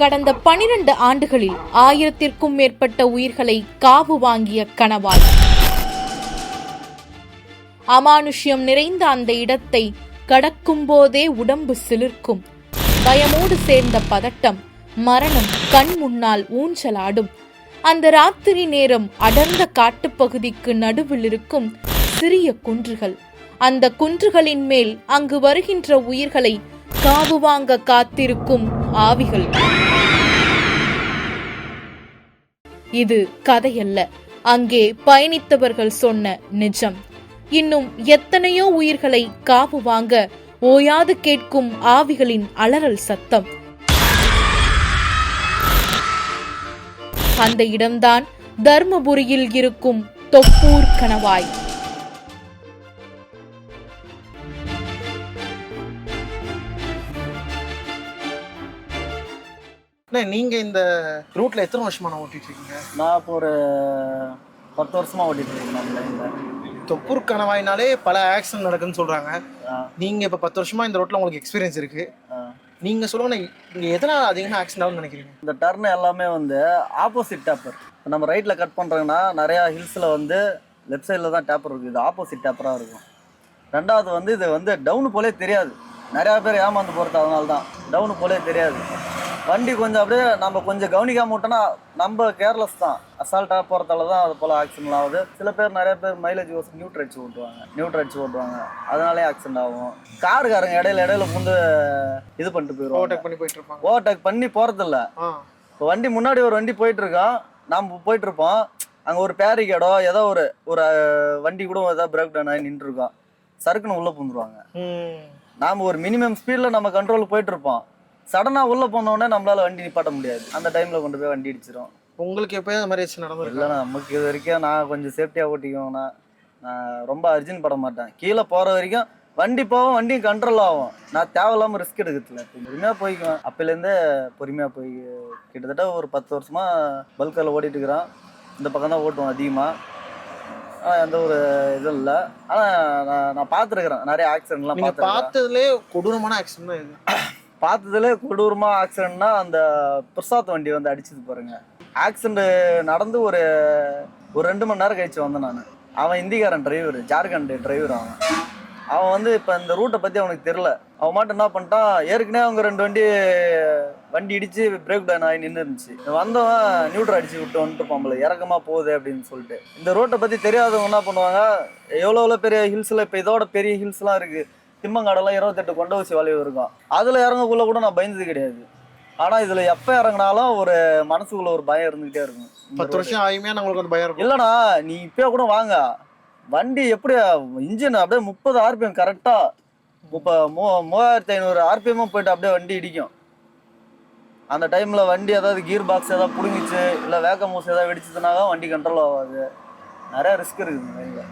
கடந்த பனிரெண்டு ஆண்டுகளில் ஆயிரத்திற்கும் மேற்பட்ட உயிர்களை காவு வாங்கிய கணவாய் அமானுஷ்யம் நிறைந்த அந்த இடத்தை கடக்கும் போதே உடம்பு சிலிர்க்கும். பயமோடு சேர்ந்த பதட்டம் மரணம் கண் முன்னால் ஊஞ்சலாடும். அந்த ராத்திரி நேரம் அடர்ந்த காட்டுப்பகுதிக்கு நடுவில் இருக்கும் சிறிய குன்றுகள். அந்த குன்றுகளின் மேல் அங்கு வருகின்ற உயிர்களை காவு வாங்க காத்திருக்கும் ஆவிகள். இது கதையல்ல. அங்கே பயணித்தவர்கள் சொன்ன நிஜம். இன்னும் எத்தனையோ உயிர்களை காவு வாங்க ஓயாது கேட்கும் ஆவிகளின் அலறல் சத்தம். அந்த இடம்தான் தர்மபுரியில் இருக்கும் தொப்பூர் கணவாய். அண்ணா நீங்க இந்த ரூட்ல எத்தனை வருஷமா நான் ஓட்டிட்டு இருக்கீங்க? நான் இப்போ ஒரு பத்து வருஷமா ஓட்டிட்டு இருக்கேன் நம்ம லைனில் தொப்பூர் கணவாய்னாலே பல ஆக்சிடென்ட் நடக்குன்னு சொல்றாங்க. நீங்க இப்ப பத்து வருஷமா இந்த ரோட்ல உங்களுக்கு எக்ஸ்பீரியன்ஸ் இருக்கு. நீங்க சொல்லுங்க இங்க எதனால அதிகமா ஆக்சிடென்ட் ஆகும்னு நினைக்கிறீங்க? இந்த டர்ன் எல்லாமே வந்து ஆப்போசிட் டேப்பர் நம்ம ரைட்டில் கட் பண்ணுறாங்கன்னா நிறையா ஹில்ஸில் வந்து லெஃப்ட் சைடில் தான் டேப்பர் இருக்குது இது ஆப்போசிட் டேப்பராக இருக்கும். ரெண்டாவது வந்து இது வந்து டவுனு போலே தெரியாது. நிறையா பேர் ஏமாந்து போகிறது அதனால தான் டவுனு போலே தெரியாது. வண்டி கொஞ்சம் அப்படியே நம்ம கொஞ்சம் கவனிக்காம விட்டோன்னா நம்ம கேர்லெஸ் தான். அசால்ட்டாக போகிறதால தான் அது போல் ஆக்சிடென்ட் ஆகுது. சில பேர் நிறைய பேர் மைலேஜ் யோசி நியூட்ரு அடிச்சு ஓட்டுவாங்க. நியூட்ரு அடிச்சு ஓட்டுவாங்க. அதனாலே ஆக்சிடென்ட் ஆகும். காருக்காரங்க இடையில இடையில புந்து இது பண்ணிட்டு போயிடுவாங்க ஓவர்டேக் பண்ணி போயிட்டு இருப்பாங்க. ஓவர்டேக் பண்ணி போகிறதில்ல ஆ. இப்போ வண்டி முன்னாடி ஒரு வண்டி போயிட்டு இருக்கோம் நாம் போயிட்டு இருப்போம். அங்கே ஒரு பேரிகேடோ ஏதோ ஒரு ஒரு வண்டி கூட ஏதோ பிரேக் டவுன் ஆகி நின்றுருக்கோம் சறுக்குன்னு உள்ளே பூந்துருவாங்க. நாம் ஒரு மினிமம் ஸ்பீடில் நம்ம கண்ட்ரோல் போயிட்டு இருப்போம். சடனாக உள்ளே போனோடனே நம்மளால வண்டி நிப்பாட்ட முடியாது. அந்த டைமில் கொண்டு போய் வண்டி இடிச்சிரும். உங்களுக்கு எப்பயாவது அந்த மாதிரி ஆக்சிடென்ட் நடந்திருக்கு? இல்லை நமக்கு இது வரைக்கும் நான் கொஞ்சம் சேஃப்டியாக ஓட்டிக்குவேண்ணா நான் ரொம்ப அர்ஜென்ட் பட மாட்டேன். கீழே போகிற வரைக்கும் வண்டி போகும் வண்டியும் கண்ட்ரோல் ஆகும். நான் தேவையில்லாமல் ரிஸ்க் எடுக்கிறதுல. பொறுமையாக போய்க்குவேன். அப்போலேருந்தே பொறுமையாக போய் கிட்டத்தட்ட ஒரு பத்து வருஷமா பல்கில் ஓட்டிட்டு இருக்கிறேன் இந்த பக்கம் தான் ஓட்டுவோம் அதிகமாக ஆனால் எந்த ஒரு இதுவும் இல்லை. ஆனால் நான் நான் பார்த்துருக்குறேன். நிறைய ஆக்சிடென்ட்லாம் நீங்க பார்த்துருக்கேன் பார்த்ததுலே கொடூரமான ஆக்சிடென்ட் பார்த்ததுல கொடூரமாக ஆக்சிடென்ட்னா அந்த பிரசாத் வண்டி வந்து அடிச்சது பாருங்க. ஆக்சிடென்ட் நடந்து ஒரு ஒரு ரெண்டு மணி நேரம் கழிச்சு வந்தேன் நான். அவன் இந்திக்காரன் டிரைவர் ஜார்க்கண்ட் டிரைவர் அவன். அவன் வந்து இப்போ இந்த ரூட்டை பற்றி அவனுக்கு தெரில அவன் மட்டும் என்ன பண்ணிட்டான் ஏற்கனவே அவங்க ரெண்டு வண்டி வண்டி இடிச்சு பிரேக் டவுன் ஆகி நின்று இருந்துச்சு. வந்தவன் நியூட்ரல் அடிச்சு விட்டு வந்துட்டு பாம்பல இறக்கமா போகுது அப்படின்னு சொல்லிட்டு. இந்த ரோட்டை பற்றி தெரியாதவங்க என்ன பண்ணுவாங்க எவ்வளோ எவ்வளோ பெரிய ஹில்ஸில் இப்போ இதோட பெரிய ஹில்ஸ்லாம் இருக்குது திம்மங்காடெல்லாம் இருபத்தெட்டு கொண்ட ஊசி வளைவு இருக்கும். அதில் இறங்கக்குள்ள கூட நான் பயந்தது கிடையாது. ஆனால் இதில் எப்போ இறங்கினாலும் ஒரு மனசுக்குள்ள ஒரு பயம் இருந்துகிட்டே இருக்கும். பத்து. வருஷம் ஆயுமே நம்மளுக்கு வந்து பயம் இருக்கும். இல்லைண்ணா நீ இப்பயே கூட வாங்க. வண்டி எப்படி இன்ஜின் அப்படியே முப்பது ஆர்பிஎம் கரெக்டாக முப்ப மூ மூவாயிரத்தி ஐநூறு ஆர்பிஎம்மும் போயிட்டு அப்படியே வண்டி இடிக்கும். அந்த டைமில் வண்டி ஏதாவது கீர் பாக்ஸ் ஏதாவது பிடுங்கிச்சு இல்லை வேக்க மூஸ் ஏதாவது வெடிச்சதுனாக வண்டி கண்ட்ரோல் ஆகாது. நிறைய ரிஸ்க் இருக்குது வண்டியில்.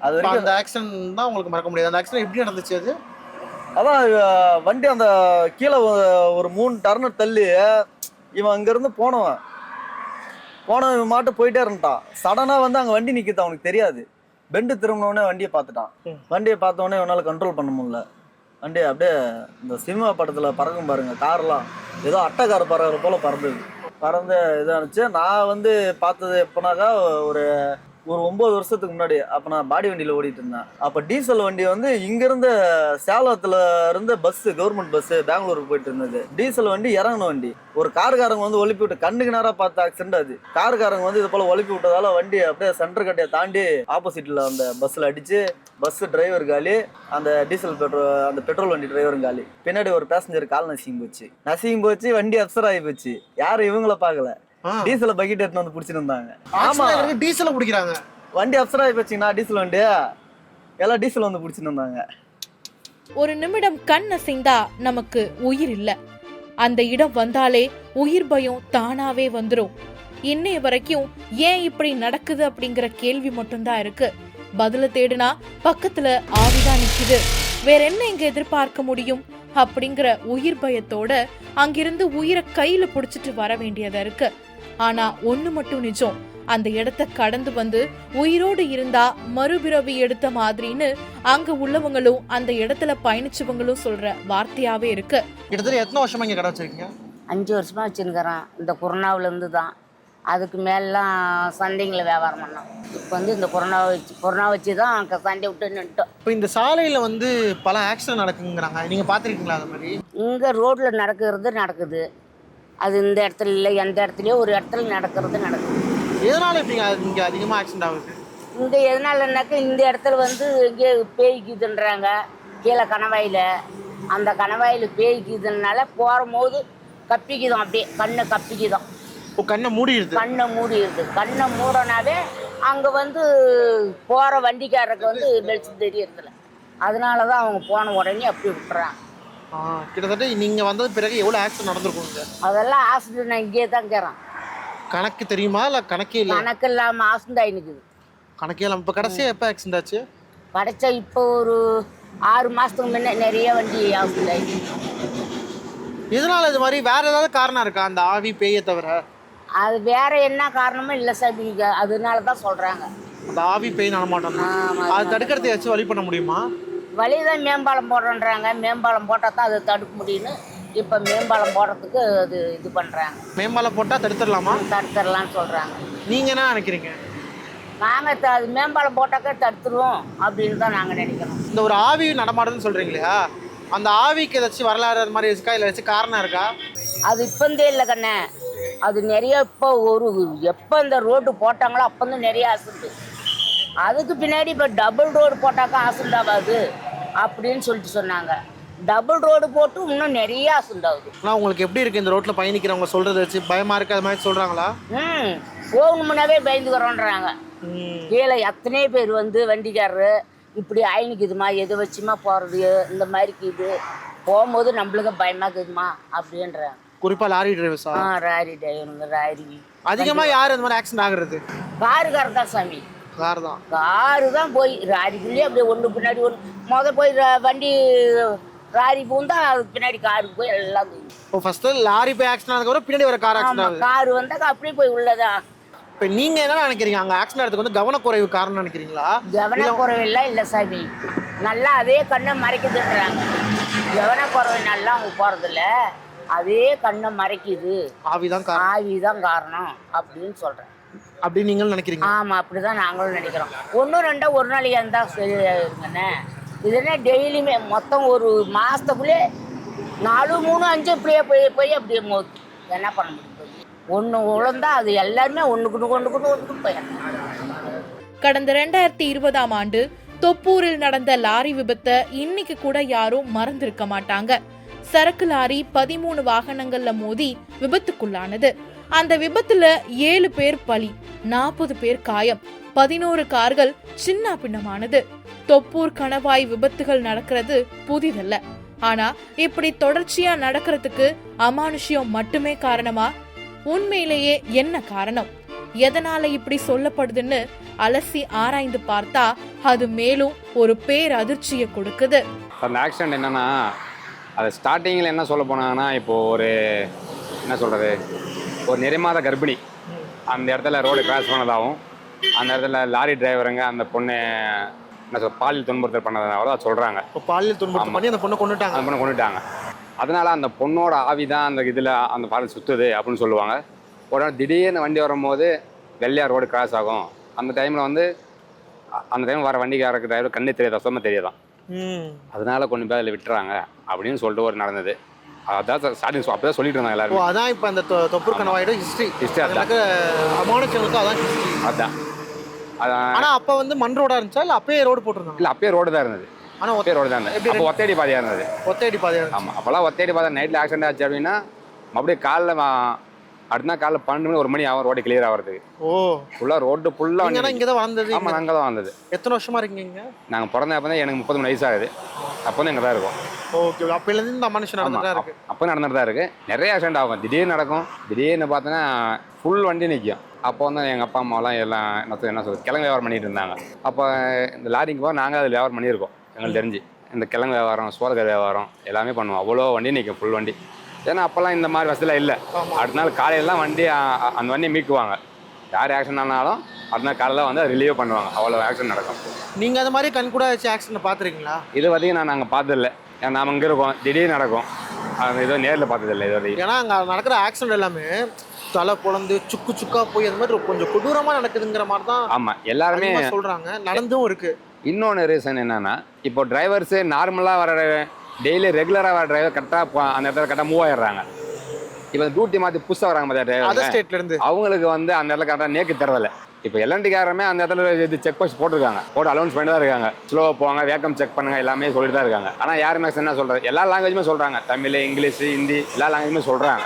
அது வரைக்கும் அந்த ஆக்சிடென்ட் தான் உங்களுக்கு மறக்க முடியாது. அந்த ஆக்சிடென்ட் எப்படி நடந்துச்சு அது? அதான் வண்டி அந்த கீழே ஒரு- மூணு டர்னு தள்ளி இவன் அங்கேருந்து போனவன். போனவன் இவன் மாட்டு போயிட்டே இருந்துட்டான். சடனாக வந்து அங்கே வண்டி நிற்கிது அவனுக்கு தெரியாது. பெண்டு திரும்பினோடனே வண்டியை பார்த்துட்டான். வண்டியை பார்த்தோன்னே இவனால் கண்ட்ரோல் பண்ண முடியல. வண்டி அப்படியே இந்த சினிமா படத்தில் பறக்கும் பாருங்க கார்லாம் ஏதோ அட்டைக்கார பறக்கிற போல பறந்தது. பறந்து இதானுச்சு. நான் வந்து பார்த்தது எப்போனாக்கா ஒரு ஒரு ஒன்பது வருஷத்துக்கு முன்னாடி அப்போ நான் பாடி வண்டியில் ஓடிட்டு இருந்தேன். அப்போ டீசல் வண்டி வந்து இங்கேருந்து சேலத்தில் இருந்த பஸ்ஸு கவர்மெண்ட் பஸ்ஸு பெங்களூருக்கு போயிட்டு இருந்தது. டீசல் வண்டி இறங்கின வண்டி. ஒரு காருக்காரங்க வந்து ஒழுப்பி விட்டு கண்ணுக்கு நேராக பார்த்த ஆக்சிடென்ட் அது. காருக்காரங்க வந்து இது போல் ஒழுப்பி விட்டதால வண்டி அப்படியே சென்டர் கட்டையை தாண்டி ஆப்போசிட்டில் அந்த பஸ்ஸில் அடித்து பஸ் டிரைவர் காலி அந்த டீசல் பெட்ரோல் அந்த பெட்ரோல் வண்டி டிரைவரும் காலி. பின்னாடி ஒரு பேசஞ்சர் கால் நசிங்க போச்சு. நசிங்க போச்சு வண்டி அப்சர் ஆகி போச்சு. யாரும் இவங்கள பார்க்கல. டீசலை பக்கெட் எடுத்துன்னு வந்து பிடிச்சிட்டு இருந்தாங்க ஆமா. டீசலை பிடிக்கிறாங்க வண்டி அப்சர் போச்சுங்கண்ணா டீசல் வண்டி. எல்லாம் டீசல் வந்து பிடிச்சிட்டு இருந்தாங்க ஒரு நிமிடம் கண் அசைந்தா நமக்கு உயிர் இல்ல. அந்த இடம் வந்தாலே உயிர் பயம் தானாவே வந்துரும். இன்னைய வரைக்கும் ஏன் இப்படி நடக்குது அப்படிங்கிற கேள்வி மட்டும்தான் இருக்கு. பதில தேடுனா பக்கத்துல ஆவிதான் நிக்குது. வேற என்ன இங்க எதிர்பார்க்க முடியும்? அப்படிங்கிற உயிர் பயத்தோட அங்கிருந்து உயிரை கையில புடிச்சிட்டு வர வேண்டியதா இருக்கு. ஆனா ஒண்ணு மட்டும் நிஜம். அந்த இடத்த கடந்து வந்து உயிரோடு இருந்தா மறுபிறவி எடுத்த மாதிரின்னு அங்க உள்ளவங்களும் அந்த இடத்துல பயணிச்சவங்களும் சொல்ற வார்த்தையாவே இருக்கு. கிட்டத்தட்ட எத்தனை வருஷமா இங்க கடை வச்சிருக்கீங்க? அஞ்சு வருஷமாக வச்சுருக்கிறேன் இந்த கொரோனாவிலேருந்து தான். அதுக்கு மேலாம் சந்தைங்களை வியாபாரம் பண்ணோம். இப்போ வந்து இந்த கொரோனா வச்சு கொரோனா வச்சு தான் க- சண்டை விட்டு நின்ட்டோம் இப்போ இந்த சாலையில் வந்து பல ஆக்சிடென்ட் நடக்குங்கிறாங்க. நீங்கள் பார்த்துருக்கீங்களா அது மாதிரி? இங்கே ரோட்டில் நடக்கிறது நடக்குது. அது இந்த இடத்துல இல்லை எந்த இடத்துலையோ ஒரு இடத்துல நடக்கிறது நடக்குது. எதனால இப்படி இங்கே அதிகமாக ஆக்சிடென்ட் ஆகுது? இங்கே எதனாலனாக்கா இந்த இடத்துல வந்து இங்கே பேய்க்குதுன்றாங்க கீழே கணவாயில். அந்த கணவாயில் பேய்க்குதுனால போகும்போது கப்பிக்குதோம் அப்படியே கண்ணை கப்பிக்குதோம் இப்போ கண்ணை மூடிடுது? கண்ணை மூடிடுது. கண்ணை மூடனாவே அங்கே வந்து போகிற வண்டிக்காரருக்கு வந்து வெளிச்சம் தெரியறதில்ல. அதனால தான் அவங்க போன உடனே அப்படி விட்டுறாங்க. கிட்டத்தட்ட நீங்கள் வந்தது பிறகு எவ்வளோ ஆக்சிடென்ட் நடந்திருக்குங்க அதெல்லாம் ஆக்சிடென்ட் நான் இங்கே தான் கேட்குறேன். கணக்கு தெரியுமா இல்லை கணக்கே இல்லை கணக்கு இல்லாமல் ஆக்சிடென்ட் ஆகினுக்குது கணக்கே இல்லாமல் இப்போ கடைசியாக எப்போ ஆக்சிடென்ட் ஆச்சு? கிடைச்சா இப்போ ஒரு ஆறு மாதத்துக்கு முன்னே நிறைய வண்டி ஆக்சிடென்ட் ஆகிடுச்சு எதனால இது மாதிரி? வேற ஏதாவது காரணம் இருக்கா அந்த ஆவி பேயை தவிர? அது வேற என்ன காரணமும் இல்லை சார் அதனால தான் சொல்கிறாங்க அந்த ஆவி பேய் நடமாட்டம் அது தடுக்கிறதை வச்சு வழி பண்ண முடியுமா? வழி தான் மேம்பாலம் போடுறேன்றாங்க. மேம்பாலம் போட்டால் தான் அதை தடுக்க முடியும்னு இப்போ மேம்பாலம் போடுறதுக்கு அது இது பண்ணுறாங்க மேம்பாலம் போட்டால் தடுத்துடலாமா? தடுத்துடலாம்னு சொல்கிறாங்க நீங்கள் என்ன நினைக்கிறீங்க? நாங்கள் அது மேம்பாலம் போட்டாக்க தடுத்துருவோம் அப்படின்னு தான் நாங்கள் நினைக்கிறோம். இந்த ஒரு ஆவி நடமாடுதுன்னு சொல்கிறீங்க இல்லையா? அந்த ஆவிக்கு ஏதாச்சும் வரலாறு அது மாதிரி இருக்கா? இல்லை ஏதாச்சும் காரணம் இருக்கா? அது இப்போந்தே இல்லை கண்ணே. அது நிறைய இப்போ ஒரு எப்போ இந்த ரோடு போட்டாங்களோ அப்போந்து நிறைய ஆசிட்டு அதுக்கு பின்னாடி இப்போ டபுள் ரோடு போட்டாக்கா ஆசிட் ஆகாது அப்படின்னு சொல்லிட்டு சொன்னாங்க. டபுள் ரோடு போட்டு இன்னும் நிறைய ஆசிட் ஆகுது ஆனால் உங்களுக்கு எப்படி இருக்குது இந்த ரோட்டில் பயணிக்கிறவங்க சொல்கிறத வச்சு? பயமாக இருக்குது அது மாதிரி சொல்கிறாங்களா ம் போகணுமுன்னாவே பயந்துக்கிறோன்றாங்க. கீழே எத்தனை பேர் வந்து வண்டிக்காரரு? இப்படி ஆயினுக்குதுமா எது வச்சுமா போகிறது இந்த மாதிரிக்கு இது போகும்போது நம்மளுக்கு பயமாக்குதுமா அப்படின்றாங்க. குறிப்பாக லாரி டிரைவர்ஸா ஆ ராரி டிரைவருங்க ராரி அதிகமாக யார் இந்த மாதிரி ஆக்சிடென்ட் ஆகுறது? காருக்காரர் தான் சாமி. கார் தான் காரு தான் போய் ராரிக்குள்ளேயே அப்படியே ஒன்று பின்னாடி ஒன்று முத போய் வண்டி ராரி பூந்தா அதுக்கு பின்னாடி காருக்கு போய் எல்லாம் இப்போ ஃபஸ்ட்டு லாரி போய் ஆக்சிடென்ட் ஆனதுக்கப்புறம் பின்னாடி வர கார் ஆக்சிடென்ட் காரு வந்தாக்கா அப்படியே போய் உள்ளதான் இப்போ நீங்கள் என்ன நினைக்கிறீங்க? அங்கே ஆக்சிடென்ட் ஆகிறதுக்கு வந்து கவனக்குறைவு காரணம் நினைக்கிறீங்களா? கவனக்குறைவெல்லாம் இல்லை சாமி. நல்லா அதே கண்ணை மறைக்குதுன்றாங்க. கவனக்குறைவு நல்லா அவங்க போகிறதில்ல அதே கண்ணை மறைக்குது. ஆவி தான் காரணம். ஆவி தான் காரணம் அப்படின்னு சொல்கிறேன் அப்படின்னு நீங்களும் நினைக்கிறீங்க? ஆமாம் அப்படி தான் நாங்களும் நினைக்கிறோம். ஒன்று ரெண்டா ஒரு நாள் இருந்தால் சரியாயிருங்கண்ணே இது என்ன டெய்லியுமே மொத்தம் ஒரு மாதத்துக்குள்ளே நாலு மூணு அஞ்சு இப்படியே போய் போய் அப்படியே என்ன பண்ண முடியும்? ஒன்று உழந்தா அது எல்லாருமே ஒன்றுக்குன்னு ஒன்றுக்குன்னு ஒன்றுக்குன்னு போயிடணும் கடந்த ரெண்டாயிரத்தி இருபதாம் ஆண்டு தொப்பூரில் நடந்த லாரி விபத்தை இன்னைக்கு கூட யாரும் மறந்திருக்க மாட்டாங்க. சரக்கு லாரி பதிமூணு வாகனங்கள்ல மோதி விபத்துக்குள்ளானது. அந்த விபத்துல ஏழு பேர் பலி நாற்பது பேர் காயம் பதினோரு கார்கள் சின்ன பின்னமானது. தொப்பூர் கணவாய் விபத்துகள் நடக்கிறது புதிதல்ல. ஆனா இப்படி தொடர்ச்சியா நடக்கிறதுக்கு அமானுஷ்யம் மட்டுமே காரணமா? உண்மையிலேயே என்ன காரணம்? எதனால இப்படி சொல்லப்படுதுன்னு அலசி ஆராய்ந்து பார்த்தா அது மேலும் ஒரு பேர் அதிர்ச்சியை கொடுக்குது அந்த ஆக்சிடென்ட் என்னன்னா அது ஸ்டார்டிங்கில் என்ன சொல்ல போனாங்கன்னா இப்போது ஒரு என்ன சொல்கிறது ஒரு நிறைமாத கர்ப்பிணி. அந்த இடத்துல ரோடு கிராஸ் பண்ணதாகவும் அந்த இடத்துல லாரி டிரைவருங்க அந்த பொண்ணு என்ன சொல் பாலியல் துன்புறுத்தல் தான் சொல்கிறாங்க இப்போ பாலியல் துன்புறுத்தல் பண்ணி அந்த பொண்ணை கொண்டுட்டாங்க அந்த பொண்ணை கொண்டுட்டாங்க அதனால அந்த பொண்ணோட ஆவி தான் அந்த இதில் அந்த பால் சுற்றுது அப்படின்னு சொல்லுவாங்க. உடனே திடீர்னு வண்டி வரும்போது வெள்ளையா ரோடு கிராஸ் ஆகும். அந்த டைமில் வந்து அந்த டைம் வர வண்டிக்காரருக்கு டிரைவர் கண்ணு தெரியாதா சுத்தமாக தெரியாதான் அதனால கொண்டு போய் அதில் விட்டுறாங்க அப்படின்னு சொல்லிட்டு ஒரு நடந்தது. அதான் ஸ்டார்டிங் அப்போ தான் சொல்லிட்டு இருந்தாங்க ஓ எல்லாரும் அதான் இப்போ அந்த தொ- தொப்பூர் கணவாயோட ஹிஸ்ட்ரி History அதான். அமானுஷங்களுக்கு அதான் ஹிஸ்ட்ரி அதான். அதான். ஆனா அப்ப வந்து மண் ரோடா இருந்துச்சா? இல்ல அப்பயே ரோடு போட்டிருந்தாங்க? இல்லை அப்பயே ரோடு தான் இருந்தது. ஆனா அப்பயே ரோடு தான் இருந்தது. அப்போ ஒத்தேடி பாதையாக இருந்தது. ஒத்தையடி பாதையா இருந்துச்சு. ஆமாம் அப்போல்லாம் ஒத்தேடி பாதை நைட்டில் ஆக்சிடென்ட் ஆச்சு அப்படின்னா அப்படியே காலைல அடுத்த நாள் காலைல பன்னெண்டு மணி ஒரு மணி ஆகும் ரோடு கிளியர் ஆகிறதுக்கு. ஓ. ஃபுல்லாக ரோடு ஃபுல்லாக இங்க தான் வளர்ந்தது ஆமாம் நாங்கள் தான் வந்தது எத்தனை வருஷமா இருக்கீங்க நாங்கள் பிறந்த அப்போ தான் எனக்கு முப்பது மணி வயசு ஆகுது அப்போ தான் இங்கே தான் இருக்கும். ஓகே அப்பையில இருந்து இந்த மனுஷன் நடந்துட்டா இருக்கு. அப்போ நடந்துட்டு தான் இருக்கு. நிறைய ஆக்சிடென்ட் ஆகும். திடீர்னு நடக்கும். திடீர்னு பார்த்தோன்னா ஃபுல் வண்டி நிற்கும் அப்போ வந்து எங்கள் அப்பா அம்மாலாம் எல்லாம் என்ன சொல்றது கிழங்கு வியாபாரம் பண்ணிட்டு இருந்தாங்க. அப்போ இந்த லாரிக்கு போக நாங்கள் அதில் வியாபாரம் பண்ணியிருக்கோம். எங்களுக்கு தெரிஞ்சு. இந்த கிழங்கு வியாபாரம் சோளக்கர் வியாபாரம் எல்லாமே பண்ணுவோம். அவ்வளோ வண்டி நிற்கும் ஃபுல் வண்டி. ஏன்னா அப்போல்லாம் இந்த மாதிரி வசதிலாம் இல்லை. அடுத்த நாள் காலையெல்லாம் வண்டி அந்த வண்டியை மீக்குவாங்க யார் ஆக்சிடென்ட் ஆனாலும் அடுத்த நாள் காலையில் வந்து ரிலீவ் பண்ணுவாங்க. அவ்வளோ ஆக்சிடென்ட் நடக்கும். நீங்க அது மாதிரி கண் கூட வச்சு ஆக்சிடென்ட் பாத்துருக்கீங்களா இது வரைக்கும் நான் நாங்கள் பார்த்ததில்ல. ஏன்னா நாம இங்கே இருக்கோம். திடீர்னு நடக்கும். அந்த இதோ நேரில் பார்த்ததில்லை இது வரைக்கும். ஏன்னா அங்க நடக்கிற ஆக்சிடென்ட் எல்லாமே தலை பொழந்து சுக்கு சுக்கா போய் அந்த மாதிரி கொஞ்சம் கொடூரமா நடக்குதுங்கிற மாதிரி தான் ஆமாம் எல்லாருமே சொல்றாங்க. நடந்தும் இருக்கு. இன்னொன்று ரீசன் என்னன்னா இப்போ டிரைவர்ஸு நார்மலாக வர டெய்லி ரெகுலராக வர டிரைவர் கரெக்டாக அந்த இடத்துல கரெக்டாக மூவ் ஆயிடுறாங்க. இப்போ டியூட்டி மாற்றி புதுசாக வராங்க பார்த்தா டிரைவர் ஸ்டேட்ல இருந்து. அவங்களுக்கு வந்து அந்த இடத்துல கரெக்டாக நேக்கு தரதில்ல இப்போ எல்என்டிக்காரமே அந்த இடத்துல இது செக் போஸ்ட் போட்டிருக்காங்க. போட்டு அலௌன்ஸ் பண்ணி தான் இருக்காங்க. ஸ்லோவாக போவாங்க வேக்கம் செக் பண்ணுங்க எல்லாமே சொல்லிட்டு தான் இருக்காங்க. ஆனால் யாருமே என்ன சொல்கிறது எல்லா லாங்குவேஜுமே சொல்கிறாங்க தமிழ் இங்கிலீஷ் ஹிந்தி எல்லா லாங்குவேஜுமே சொல்கிறாங்க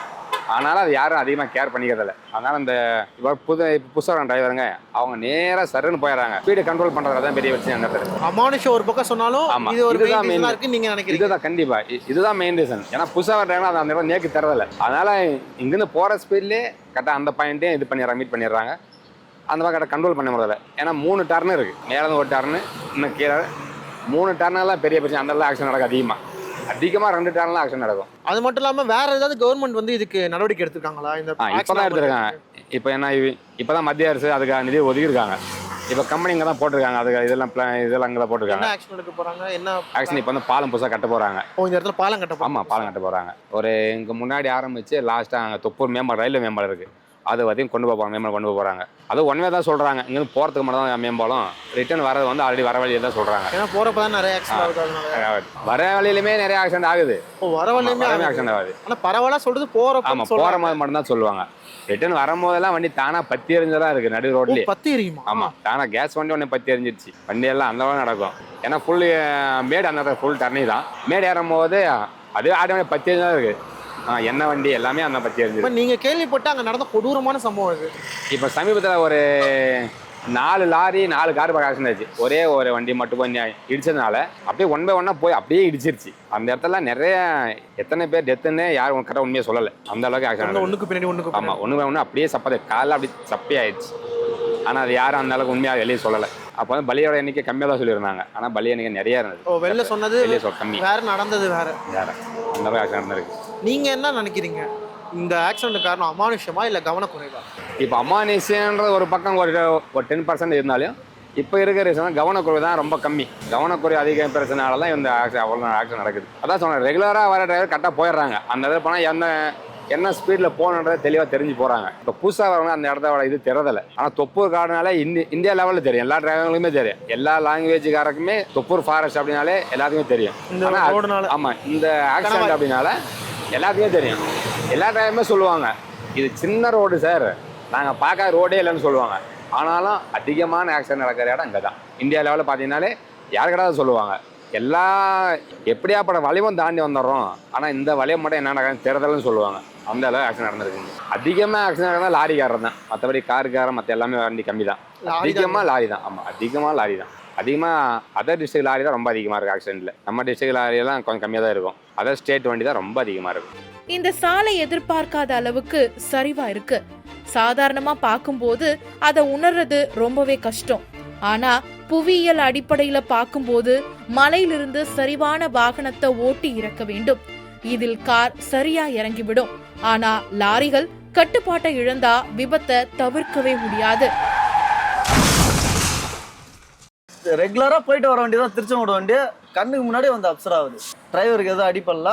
ஆனாலும் அது யாரும் அதிகமாக கேர் பண்ணிக்கிறதில்ல. அதனால் அந்த இப்போ புது இப்போ புதுசாக வர டிரைவருங்க அவங்க நேராக சருன்னு போயிடுறாங்க. ஸ்பீடு கண்ட்ரோல் பண்ணுறது தான் பெரிய விஷயம் அந்த இடத்துல அமானுஷம் ஒரு பக்கம் சொன்னாலும் ஆமா. இது ஒரு இதுதான் மெயின். இருக்கு நீங்க நினைக்கிறீங்க? இதுதான் கண்டிப்பா. இ- இதுதான் மெயின் ரீசன் ஏன்னா புதுசாக வர டிரைவர் அந்த இடம் நேக்கு தரதில்ல. அதனால இங்கிருந்து போகிற ஸ்பீட்லேயே கரெக்டாக அந்த பாயிண்ட்டையும் இது பண்ணிடுறாங்க மீட் பண்ணிடுறாங்க. அந்த மாதிரி கரெக்டாக கண்ட்ரோல் பண்ண முடியல ஏன்னா மூணு டர்னு இருக்குது மேலே ஒரு டர்னு இன்னும் கீழே. மூணு டர்னெல்லாம் பெரிய பிரச்சனை அந்த இடத்துல ஆக்ஷன் நடக்கும் அதிகமாக அதிகமாக ரெண்டு டர்னெலாம் ஆக்ஷன் நடக்கும். அது மட்டும் இல்லாம வேற ஏதாவது கவர்மெண்ட் வந்து இதுக்கு நடவடிக்கை எடுத்திருக்காங்களா? இந்த இப்போ தான் எடுத்திருக்காங்க. இப்போ என்ன இப்போ தான் மத்திய அரசு அதுக்கு நிதி ஒதுக்கியிருக்காங்க. இப்போ கம்பெனிங்க தான் போட்டிருக்காங்க. அதுக்கு இதெல்லாம் இதெல்லாம் அங்கே தான் போட்டிருக்காங்க. என்ன ஆக்ஷன் எடுக்க போறாங்க? என்ன ஆக்ஷன் இப்போ வந்து பாலம் புதுசாக கட்ட போகிறாங்க ஓ இந்த இடத்துல பாலம் கட்ட ஆமாம் பாலம் கட்ட போகிறாங்க ஒரு இங்கே முன்னாடி ஆரம்பித்து லாஸ்ட்டாக அங்கே தொப்பூர் மேம்பாலம் ரயில்வே மேம்பாலம் இருக்குது அது வரையும் கொண்டு போகிறாங்க மேம்பாலம் கொண்டு போகிறாங்க அது ஒன்வே தான் சொல்கிறாங்க இங்கேருந்து போகிறதுக்கு மட்டும் தான் மேம்பாலம். ரிட்டர்ன் வரது வந்து ஆல்ரெடி வர வழியில் தான் சொல்கிறாங்க ஏன்னா போறப்ப தான் நிறைய ஆக்சிடென்ட் வர வழியிலுமே நிறைய ஆக்சிடென்ட் ஆகுது. வர ஆகுது. ஆக்சிடென்ட் ஆகுது. ஆனா பரவாயில்ல சொல்றது போறப்ப ஆமாம் போகிற மாதிரி மட்டும்தான் சொல்லுவாங்க. ரிட்டர்ன் வரும்போதெல்லாம் வண்டி தானாக பத்தி எரிஞ்சதெல்லாம் இருக்குது நடு ரோட்லேயே. பத்து எரியுமா ஆமாம் தானாக கேஸ் வண்டி ஒன்று பத்தி எரிஞ்சிருச்சு வண்டி எல்லாம் அந்த நடக்கும். ஏன்னா ஃபுல் மேடு அந்த ஃபுல் டர்னி தான். மேடு ஏறும் போது அது ஆட்டோமேட்டிக் பத்தி எரிஞ்சு தான் இருக்குது எண்ணெய் வண்டி எல்லாமே அந்த பத்தி எரிஞ்சிருக்கு இப்ப நீங்க கேள்விப்பட்ட அங்க நடந்த கொடூரமான சம்பவம் இது இப்போ சமீபத்தில் ஒரு நாலு லாரி நாலு கார் ஆக்சிடென்ட் ஆச்சு ஒரே ஒரு வண்டி மட்டும் கொஞ்சம் இடிச்சதுனால அப்படியே ஒன் பை ஒன்னாக போய் அப்படியே இடிச்சிருச்சு. அந்த இடத்துல நிறைய எத்தனை பேர் டெத்துன்னு யாரும் கரெக்டாக உண்மையை சொல்லலை. அந்த அளவுக்கு ஒண்ணு ஆக்சிடென்ட் ஒண்ணுக்கு பின்னாடி ஒண்ணுக்கு ஆமாம் ஒன்று பை ஒன்று அப்படியே சப்பது காலில் அப்படி சப்பி ஆயிடுச்சு. ஆனால் அது யாரும் அந்த அளவுக்கு உண்மையாக வெளியே சொல்லலை. அப்போ வந்து பலியோட எண்ணிக்கை கம்மியாக தான் சொல்லியிருந்தாங்க. ஆனால் பலி எண்ணிக்கை நிறைய இருந்தது. ஓ வெளில சொன்னது வெளியே சொல் கம்மி. வேற நடந்தது வேற. வேற. அந்த அளவுக்கு ஆக்சிடென்ட் நடந்திருக்கு. நீங்க என்ன நினைக்கிறீங்க? இந்த ஆக்சிடென்ட் காரணம் அமானுஷமா இல்ல கவனக்குறைவா? இப்போ அமானுஷன்ற ஒரு பக்கம் ஒரு ஒரு டென் பர்சன்ட் இருந்தாலும் இப்போ இருக்கிற ரீசன் கவனக்குறைவு தான் ரொம்ப கம்மி. கவனக்குறைவு அதிக பிரச்சனால தான் இந்த அவ்வளோ ஆக்சிடென்ட் நடக்குது. அதான் சொன்னேன் ரெகுலராக வர டிரைவர் கரெக்டாக போயிடுறாங்க. அந்த இடத்துல போனால் என்ன என்ன ஸ்பீடில் போகணுன்றது தெளிவாக தெரிஞ்சு போகிறாங்க இப்போ புதுசாக வரவங்க அந்த இடத்தோட இது தெரியதில்லை ஆனால் தொப்பூர் காடுனால இந்தி இந்தியா லெவலில் தெரியும். எல்லா டிரைவர்களுக்குமே தெரியும். எல்லா லாங்குவேஜுக்காரருக்குமே தொப்பூர் ஃபாரஸ்ட் அப்படின்னாலே எல்லாத்துக்குமே தெரியும். இந்த ஆனா அது- ரோடுனால ஆமாம் இந்த ஆக்சிடென்ட் அப்படின்னால எல்லாத்துக்குமே தெரியும். எல்லா டிரைவருமே சொல்லுவாங்க. இது சின்ன ரோடு சார் நாங்கள் பார்க்காத ரோடே இல்லைன்னு சொல்லுவாங்க. ஆனாலும் அதிகமான ஆக்சிடென்ட் நடக்கிற இடம் இங்கே தான் இந்தியா லெவலில் பார்த்தீங்கன்னாலே யாருக்கிட்ட சொல்லுவாங்க. எல்லா எப்படியாப்பட்ட வளைவும் தாண்டி வந்துடுறோம். ஆனால் இந்த வளையம் மட்டும் என்ன நடக்குதுன்னு தெரிதல்னு சொல்லுவாங்க. அந்த அளவு ஆக்சிடென்ட் நடந்திருக்கு. அதிகமாக ஆக்சிடென்ட் நடந்தால் லாரிக்காரர் தான் மற்றபடி காருக்காரர் மற்ற எல்லாமே வண்டி கம்மி தான் அதிகமாக லாரி தான். ஆமாம் அதிகமாக லாரி தான் அதிகமாக அதர் டிஸ்ட்ரிக்ட் லாரி தான் ரொம்ப அதிகமாக இருக்குது ஆக்சிடென்ட்டில் நம்ம டிஸ்ட்ரிக்ட் லாரியெல்லாம் கொஞ்சம் கம்மியாக தான் இருக்கும். அதர் ஸ்டேட் வண்டி தான் ரொம்ப அதிகமாக இருக்கும். இந்த சாலை எதிர்பார்க்காத அளவுக்கு சரிவா இருக்கு. சாதாரணமா பார்க்கும்போது அதை உணர்றது ரொம்பவே கஷ்டம். ஆனா புவியியல் அடிப்படையில பார்க்கும்போது மலையிலிருந்து சரிவான வாகனத்தை ஓட்டி இறக்க வேண்டும். இதில் கார் சரியா இறங்கிவிடும். ஆனா லாரிகள் கட்டுப்பாட்டை இழந்தா விபத்தை தவிர்க்கவே முடியாது. ரெகுலராக போயிட்டு வர வண்டி தான் திருச்செங்கோடு வண்டி கண்ணுக்கு முன்னாடி வந்து அப்சர் ஆகுது. டிரைவருக்கு எதுவும் அடிப்படல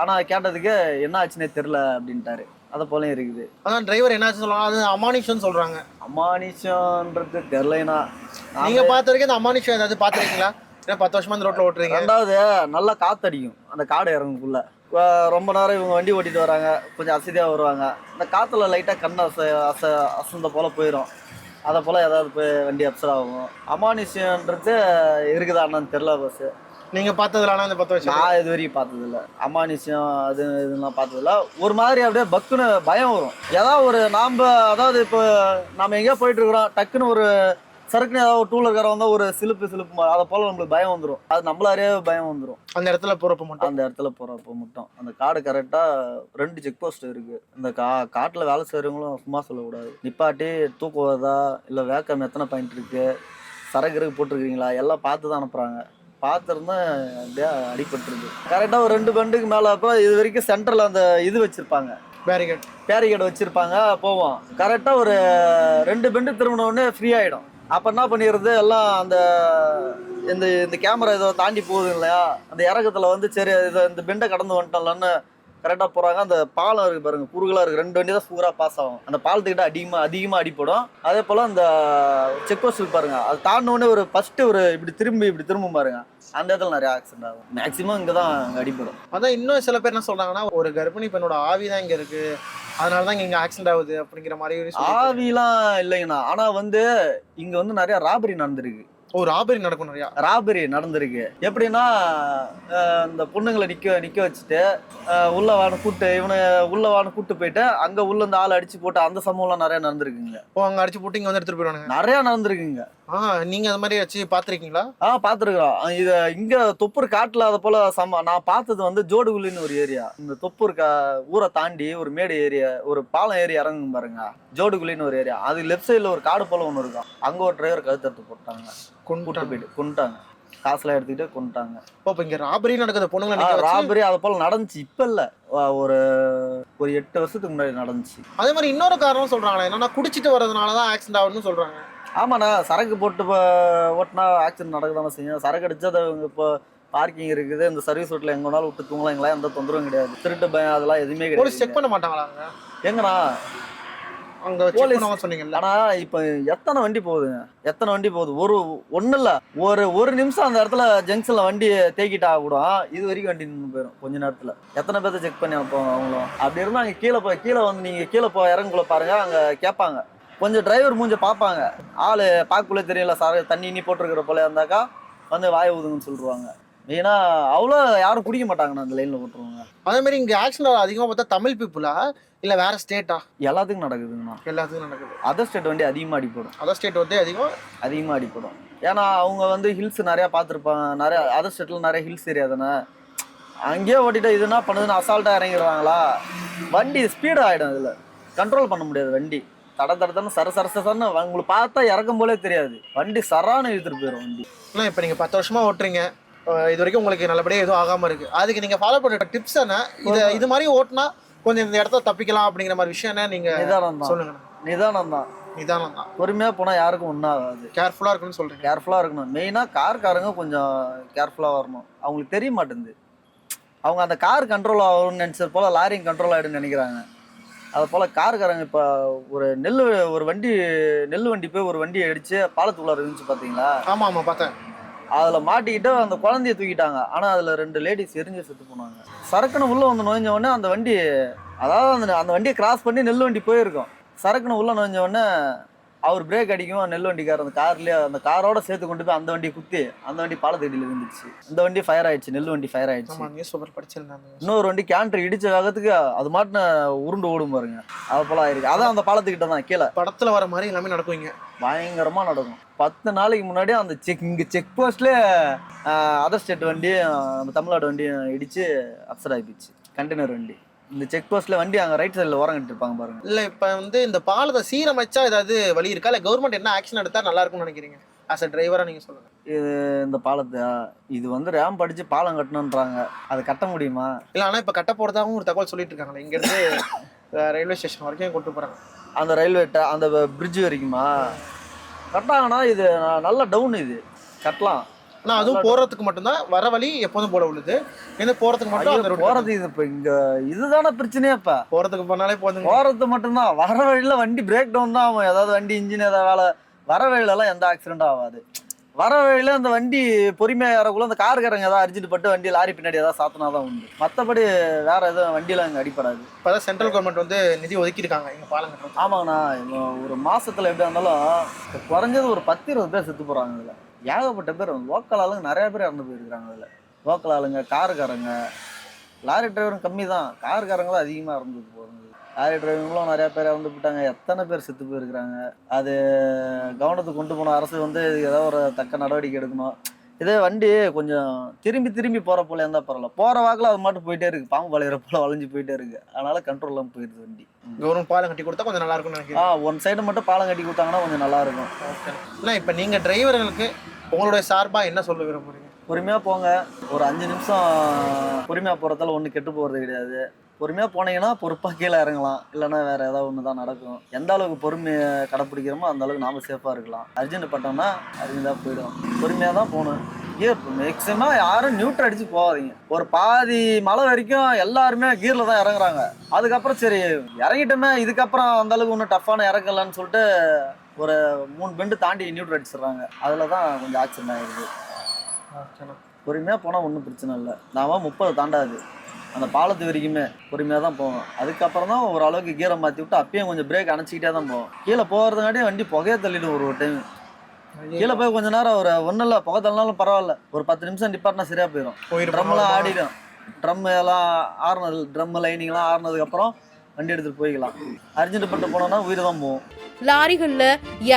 ஆனால் கேட்டதுக்கு என்ன ஆச்சுன்னே தெரில அப்படின்ட்டாரு. அதை போலயும் இருக்குது. அதான் டிரைவர் என்னாச்சு சொல்லுவாங்க. அது அமானுஷம் சொல்றாங்க. அமானிஷன்றது தெரிலனா நீங்க பார்த்த வரைக்கும் இந்த அமானுஷம் ஏதாவது பாத்துருக்கீங்களா ஏன்னா பத்து வருஷமா இந்த ரோட்ல ஓட்டுறீங்க? ரெண்டாவது நல்லா காத்தடிக்கும். அந்த காடு இறங்குக்குள்ள. ரொம்ப நேரம் இவங்க வண்டி ஓட்டிட்டு வராங்க. கொஞ்சம் அசதியாக வருவாங்க. இந்த காற்றுல லைட்டாக கண் அச அச அசந்த போல் போயிடும் அதை போல் ஏதாவது போய் வண்டி அப்சர் ஆகும். அமானுஷன்றது இருக்குதா என்னன்னு தெரில பஸ்ஸு நீங்க பார்த்ததுல ஆனா இந்த பத்து வருஷம் நான் இது வரைக்கும் பார்த்ததில்ல. அமானுஷம் அது இதெல்லாம் பார்த்ததில்ல. ஒரு மாதிரி அப்படியே பக்குன்னு பயம் வரும். ஏதாவது ஒரு நாம் அதாவது இப்போ நம்ம எங்கேயோ போயிட்டு இருக்கிறோம் டக்குன்னு ஒரு சறுக்குன்னு ஏதாவது ஒரு டூலர் கார வந்தால் ஒரு சிலுப்பு சிலுப்பு அதை போல் நம்மளுக்கு பயம் வந்துடும் அது நம்மளாரே பயம் வந்துடும் அந்த இடத்துல போறப்ப மட்டும்? அந்த இடத்துல போகிறப்போ மட்டும். அந்த காடு கரெக்டாக ரெண்டு செக் போஸ்ட் இருக்குது இந்த கா காட்டில் வேலை செய்கிறவங்களும் சும்மா சொல்லக்கூடாது. நிப்பாட்டி தூக்கம் வருதா? இல்லை வேக்கம் எத்தனை பாயிண்ட் இருக்குது சரக்கு இருக்கு போட்டிருக்கீங்களா? எல்லாம் பார்த்து தான் அனுப்புகிறாங்க பார்த்துருந்தா அப்படியே அடிபட்டுருக்கு கரெக்டாக ஒரு ரெண்டு பண்டுக்கு மேலே அப்போ இது வரைக்கும் சென்டரில் அந்த இது வச்சுருப்பாங்க. பேரிகேட் பேரிகேட் வச்சுருப்பாங்க போவோம். கரெக்டாக ஒரு ரெண்டு பெண்டு திரும்பின உடனே ஃப்ரீ ஆகிடும் அப்போ என்ன பண்ணிடுறது? எல்லாம் அந்த இந்த இந்த கேமரா இதை தாண்டி போகுது இல்லையா? அந்த இறக்கத்தில் வந்து சரி இதை இந்த பெண்டை கடந்து வந்துட்டோம்லன்னு கரெக்டாக போகிறாங்க அந்த பாலம் இருக்குது பாருங்க குறுகலாக இருக்குது ரெண்டு வண்டி தான் சூப்பராக பாஸ் ஆகும். அந்த பாலத்துக்கிட்ட அதிகமாக அதிகமாக அடிப்படும் அதே போல் அந்த செக் போஸ்ட் பாருங்க அது தாண்டினோடனே ஒரு ஃபஸ்ட்டு ஒரு இப்படி திரும்பி இப்படி திரும்ப பாருங்க. அந்த இடத்துல நிறைய ஆக்சிடென்ட் ஆகும். மேக்ஸிமம் இங்கே தான் அங்கே அடிப்படும் அதான் இன்னும் சில பேர் என்ன சொல்கிறாங்கன்னா ஒரு கர்ப்பிணி பெண்ணோட ஆவி தான் இங்கே இருக்குது அதனால தான் இங்க ஆக்சிடென்ட் ஆகுது அப்படிங்கிற மாதிரி ஆவிலாம் இல்லைங்கண்ணா. ஆனால் வந்து இங்கே வந்து நிறைய ராபரி நடந்திருக்கு. ஓ ராபரி நடக்கும் நிறையா? ராபரி நடந்திருக்கு. எப்படின்னா இந்த பொண்ணுங்களை நிக்க நிக்க வச்சுட்டு உள்ள வான கூட்டு இவனை உள்ள வான கூட்டு போயிட்டு அங்க உள்ள இந்த ஆள் அடிச்சு போட்டு அந்த சம்பவம்லாம் நிறைய நடந்திருக்குங்க. ஓ அங்க அடிச்சு போட்டு இங்க வந்து எடுத்துட்டு போயிடுவானுங்க. நிறைய நடந்திருக்குங்க. ஆ நீங்க அது மாதிரி வச்சு பாத்திருக்கீங்களா ஆ பாத்துருக்கோம் இத இங்க தொப்பூர் காட்டுல அது போல சம நான் பார்த்தது வந்து ஜோடுகுலின்னு ஒரு ஏரியா. இந்த தொப்பூர் கா ஊரை தாண்டி ஒரு மேடு ஏரியா ஒரு பாலம் ஏரி இறங்கும் பாருங்க. ஜோடுகுலின்னு ஒரு ஏரியா அது லெஃப்ட் சைடுல ஒரு காடு போல ஒன்று இருக்கும். அங்க ஒரு டிரைவர் கழுத்தறுத்து போட்டாங்க. கொண்டு போயிட்டு கொண்டுட்டாங்க காசுலாம் எடுத்துக்கிட்டு கொண்டுட்டாங்க இப்ப இங்க ராபரி நடக்குது. நிக்க வச்சு. ராபரி அது போல நடந்துச்சு. இப்ப இல்ல. ஒரு ஒரு எட்டு வருஷத்துக்கு முன்னாடி நடந்துச்சு. அதே மாதிரி இன்னொரு காரணம் சொல்றாங்களே என்னன்னா குடிச்சிட்டு வர்றதுனால தான் ஆக்சிடென்ட் ஆகுதுன்னு சொல்றாங்க. ஆமாண்ணா சரக்கு போட்டு ஓட்டினா ஆக்சிடென்ட் நடக்க தானே செய்யும். சரக்கு அடிச்சு அது இப்போ பார்க்கிங் இருக்குது. இந்த சர்வீஸ் ரோட்ல எங்க வேணாலும் விட்டு தூங்கலாம். எங்களாம் எந்த தொந்தரவும் கிடையாது. திருட்டு பயம் அதெல்லாம் எதுவுமே போலீஸ் செக் கிடையாது பண்ண மாட்டாங்களா எங்கண்ணா? அங்க போலீஸ். சொன்னீங்கல்ல? ஆனா இப்ப எத்தனை வண்டி போகுதுங்க எத்தனை வண்டி போகுது? ஒரு ஒண்ணு இல்ல. ஒரு ஒரு நிமிஷம் அந்த இடத்துல ஜங்ஷன்ல வண்டி தேக்கிட்டா கூட இது வரைக்கும் வண்டி நின்று போயிடும் கொஞ்ச நேரத்துல. எத்தனை பேர்த்த செக் பண்ணி அனுப்புவாங்க அவங்களும்? அப்படி இருந்தா அங்க கீழே போய் கீழே வந்து நீங்க கீழே போய் இறங்குள்ள பாருங்க அங்க கேட்பாங்க கொஞ்சம் டிரைவர் மூஞ்ச பார்ப்பாங்க. ஆளு பார்க்கக்குள்ளே தெரியல சார் தண்ணி இனி போட்டிருக்கிற போல இருந்தாக்கா வந்து வாய ஊதுங்கன்னு சொல்லிடுவாங்க ஏன்னா அவ்வளோ யாரும் குடிக்க மாட்டாங்கண்ணா அந்த லைன்ல போட்டுருவாங்க அதே மாதிரி இங்க ஆக்சிடென்ட் அதிகமா பார்த்தா தமிழ் பீப்புளா இல்ல வேற ஸ்டேட்டா எல்லாத்துக்கும் நடக்குதுங்கண்ணா. எல்லாத்துக்கும் நடக்குது. அதர் ஸ்டேட் வண்டி அதிகமாக அடிப்படும். அதர் ஸ்டேட் வந்து அதிகம்? அதிகமாக அடிப்படும். ஏன்னா அவங்க வந்து ஹில்ஸ் நிறையா பார்த்துருப்பாங்க. நிறைய அதர் ஸ்டேட்டில் நிறைய ஹில்ஸ் ஏரியா தானே? அங்கேயே ஓட்டிட்டு இது என்ன பண்ணுதுன்னு அசால்ட்டாக இறங்கிடுவாங்களா வண்டி ஸ்பீடு ஆகிடும் இதில் கண்ட்ரோல் பண்ண முடியாது வண்டி. தட தடத்தன்னு சர சர சரன்னு உங்களுக்கு பார்த்தா இறக்கும் போலே தெரியாது. வண்டி சரான்னு இழுத்துட்டு போயிடும் வண்டி. இப்போ நீங்கள் பத்து வருஷமா ஓட்டுறீங்க. இது வரைக்கும் உங்களுக்கு நல்லபடியாக எதுவும் ஆகாம இருக்கு. அதுக்கு நீங்க ஃபாலோ பண்ணுற டிப்ஸ் என்ன? இது இது மாதிரி ஓட்டினா கொஞ்சம் இந்த இடத்த தப்பிக்கலாம் அப்படிங்கிற மாதிரி விஷயம் என்ன நீங்க நிதானம் தான். சொல்லுங்க. நிதானம் தான். நிதானம் தான். பொறுமையாக போனால் யாருக்கும் ஒன்றும் ஆகாது கேர்ஃபுல்லாக இருக்குன்னு சொல்றீங்க. கேர்ஃபுல்லாக இருக்கணும். மெயினாக கார்காரங்க கொஞ்சம் கேர்ஃபுல்லாக வரணும். அவங்களுக்கு தெரிய மாட்டேங்குது. அவங்க அந்த கார் கண்ட்ரோல் ஆகும்னு நினச்சது போல் லாரியும் கண்ட்ரோல் ஆகிடும்னு நினைக்கிறாங்க. அது போல் கார்காரங்க இப்போ ஒரு நெல் ஒரு வண்டி நெல் வண்டி போய் ஒரு வண்டியை அடித்து பாலத்துக்குள்ளார இருந்துச்சு பார்த்தீங்களா ஆமா ஆமா பார்த்தேன். அதில் மாட்டிக்கிட்டு அந்த குழந்தைய தூக்கிட்டாங்க. ஆனால் அதில் ரெண்டு லேடிஸ் எரிஞ்சு செத்து போனாங்க. சரக்குன்னு உள்ளே வந்து நுழைஞ்ச உடனே அந்த வண்டி அதாவது அந்த அந்த வண்டியை கிராஸ் பண்ணி நெல் வண்டி போயிருக்கும். சரக்குன்னு உள்ளே நுழைஞ்ச உடனே அவர் பிரேக் அடிக்கும். நெல் வண்டிக்காரர் அந்த கார்லயே அந்த காரோட சேர்த்து கொண்டு போய் அந்த வண்டியை குத்தி அந்த வண்டி பாலத்தடியில் இருந்துச்சு இந்த வண்டி ஃபயர் ஆயிடுச்சு நெல் வண்டி ஃபயர் ஆயிடுச்சு. நியூஸ் பேப்பர் படிச்சிருந்தாங்க. இன்னொரு வண்டி கேண்டர் இடிச்ச வேகத்துக்கு அது மாட்டின உருண்டு ஓடும் பாருங்க. அது போல ஆயிருக்கு. அதான் அந்த பாலத்துக்கிட்ட தான் கீழே. படத்துல வர மாதிரி எல்லாமே நடக்குவீங்க பயங்கரமா நடக்கும். பத்து நாளைக்கு முன்னாடி அந்த செக் இங்க செக் போஸ்ட்லேயே அதர் ஸ்டேட் வண்டி நம்ம தமிழ்நாடு வண்டி இடிச்சு அப்சட் ஆகிப்போச்சு கண்டெய்னர் வண்டி. இந்த செக் போஸ்ட்ல வண்டி அங்க ரைட் சைடில் ஓரம் கட்டிருப்பாங்க பாருங்க. இல்ல இப்ப வந்து இந்த பாலத்தை சீரமைச்சா ஏதாவது வழி இருக்கா? இல்ல கவர்மெண்ட் என்ன ஆக்ஷன் எடுத்தா நல்லா இருக்கும்னு நினைக்கிறீங்க? ஆஸ் அ டிரைவரா நீங்க சொல்லுங்க. இந்த பாலத்தை இது வந்து ரேம்ப் அடிச்சு பாலம் கட்டணுன்றாங்க அது கட்ட முடியுமா? இல்ல ஆனா இப்ப கட்ட போறதாகவும் ஒரு தகவல் சொல்லிட்டு இருக்காங்களே. இங்க இருந்து ரயில்வே ஸ்டேஷன் வரைக்கும் கொண்டு போறாங்க. அந்த ரயில்வே அந்த பிரிட்ஜ் வரைக்குமா? கட்டாங்கன்னா இது நல்ல டவுன் இது. கட்டலாம். ஆனா அதுவும் போறதுக்கு மட்டும்தான் வர வழி எப்போதும் போல உள்ளது. இந்த போறதுக்கு மட்டும் போறது இது இப்ப இங்க இதுதானே பிரச்சனையே இப்ப போறதுக்கு போனாலே போதுங்க. போறது மட்டும்தான். வர வழியில வண்டி பிரேக் டவுன் தான் ஆகும். ஏதாவது வண்டி இன்ஜின் ஏதாவது வேலை வர வழியில எல்லாம் எந்த ஆக்சிடென்ட் ஆகாது. வர வழியில அந்த வண்டி பொறுமையா ஏறக்குள்ள அந்த கார்காரங்க ஏதாவது அடிச்சிட்டு பட்டு வண்டி லாரி பின்னாடி ஏதாவது சாத்தினா தான் உண்டு. மத்தபடி வேற எதுவும் வண்டியில அங்க அடிப்படாது இப்பதான் சென்ட்ரல் கவர்மெண்ட் வந்து நிதி ஒதுக்கி இருக்காங்க எங்க பாலம் கட்டுறது ஆமாங்கண்ணா இப்போ ஒரு மாசத்துல எப்படி இருந்தாலும் குறைஞ்சது ஒரு பத்து இருபது பேர் செத்து போறாங்க இதுல ஏகப்பட்ட பேர் லோக்கல் ஆளுங்க நிறைய பேர் இறந்து போயிருக்காங்க அதுல. லோக்கல் ஆளுங்க காருக்காரங்க லாரி டிரைவரும் கம்மி தான் காருக்காரங்க தான் அதிகமாக இறந்து போகிறாங்க லாரி டிரைவர்களும் நிறைய பேர் இறந்து போயிட்டாங்க எத்தனை பேர் செத்து போயிருக்கிறாங்க? அது கவனத்துக்கு கொண்டு போன அரசு வந்து ஏதோ ஒரு தக்க நடவடிக்கை எடுக்கணும். இதே வண்டி கொஞ்சம் திரும்பி திரும்பி போகிற போல இருந்தால் பரவாயில்ல. போகிற வாக்கில் அது மட்டும் போயிட்டே இருக்கு. பாம்பு வளையிற போல வளைஞ்சு போயிட்டே இருக்கு. அதனால கண்ட்ரோல் இல்லாமல் போயிடுது வண்டி. கவர்மெண்ட் பாலம் கட்டி கொடுத்தா கொஞ்சம் நல்லா இருக்கும்னு ஆ நினைக்கிறேன் ஒன் சைடு மட்டும் பாலம் கட்டி கொடுத்தாங்கன்னா கொஞ்சம் நல்லா இருக்கும். இல்ல இப்ப நீங்க டிரைவர்களுக்கு உங்களுடைய சார்பா என்ன சொல்ல விரும்புறீங்க? பொறுமையாக போங்க. ஒரு அஞ்சு நிமிஷம் பொறுமையாக போகிறதால ஒன்றும் கெட்டு போகிறது கிடையாது. பொறுமையாக போனீங்கன்னா பொறுப்பாக கீழே இறங்கலாம். இல்லைன்னா வேற ஏதாவது ஒன்று தான் நடக்கும். எந்த அளவுக்கு பொறுமையை கடைப்பிடிக்கிறோமோ அந்த அளவுக்கு நாம சேஃபாக இருக்கலாம். அர்ஜென்ட் பட்டோம்னா அர்ஜென்ட்டாக போயிடும். பொறுமையாக தான் போகணும். கியர் மேக்ஸிமம் யாரும் நியூட்ரல் அடிச்சு போகாதீங்க. ஒரு பாதி மலை வரைக்கும் எல்லாருமே கீர்ல தான் இறங்குறாங்க. அதுக்கப்புறம் சரி இறங்கிட்டோமே இதுக்கப்புறம் அந்த அளவுக்கு ஒன்றும் டஃப்பான இறங்கலன்னு சொல்லிட்டு ஒரு மூணு பெண்டு தாண்டி நியூட்ரல் அடிச்சிடுறாங்க. அதில் தான் கொஞ்சம் ஆக்சிடென்ட் ஆயிடுது. பொறுமையாக போனால் ஒன்றும் பிரச்சனை இல்லை. நாம முப்பது தாண்டாது. அந்த பாலத்து வரைக்குமே பொறுமையாக தான் போவோம். அதுக்கப்புறம் தான் ஓரளவுக்கு கீரை மாற்றி விட்டு அப்பயும் கொஞ்சம் பிரேக் அணைச்சிக்கிட்டே தான் போவோம். கீழே போகிறதுங்காட்டி வண்டி புகைய தள்ளிடும் ஒரு டைம் கீழே போய் கொஞ்ச நேரம் ஒரு ஒன்றும் இல்லை புகை தள்ளினாலும் பரவாயில்ல. ஒரு பத்து நிமிஷம் நிப்பாட்டினா சரியாக போயிடும் ட்ரம்லாம் ஆடிடும். ட்ரம் எல்லாம் ஆறுனது ட்ரம் லைனிங்லாம் ஆறுனதுக்கப்புறம் வண்டி எடுத்துகிட்டு போய்க்கலாம். அர்ஜென்ட் பண்ணிட்டு போனோம்னா உயிர் தான் போகும் லாரிகள்ல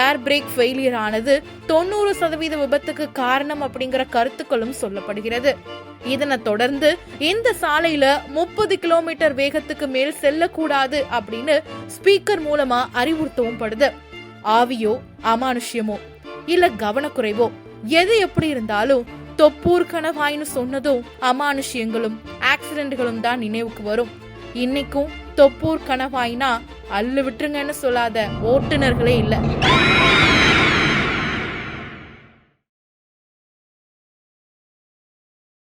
ஏர் பிரேக் ஃபெயிலியர் ஆனது தொண்ணூறு சதவீத விபத்துக்கு காரணம் அப்படிங்கிற கருத்துக்களும் சொல்லப்படுகிறது. இதனை தொடர்ந்து இந்த சாலையில முப்பது கிலோமீட்டர் வேகத்துக்கு மேல் செல்லக்கூடாது அப்படின்னு ஸ்பீக்கர் மூலமா அறிவுறுத்தவும் படுது. ஆவியோ அமானுஷ்யமோ இல்ல கவனக்குறைவோ எது எப்படி இருந்தாலும் தொப்பூர் கணவாய்னு சொன்னதும் அமானுஷ்யங்களும் ஆக்சிடென்ட்களும் தான் நினைவுக்கு வரும். இன்னைக்கும் தொப்பூர் கணவாய்னா அள்ளு விட்டுருங்கன்னு சொல்லாத ஓட்டுநர்களே இல்லை.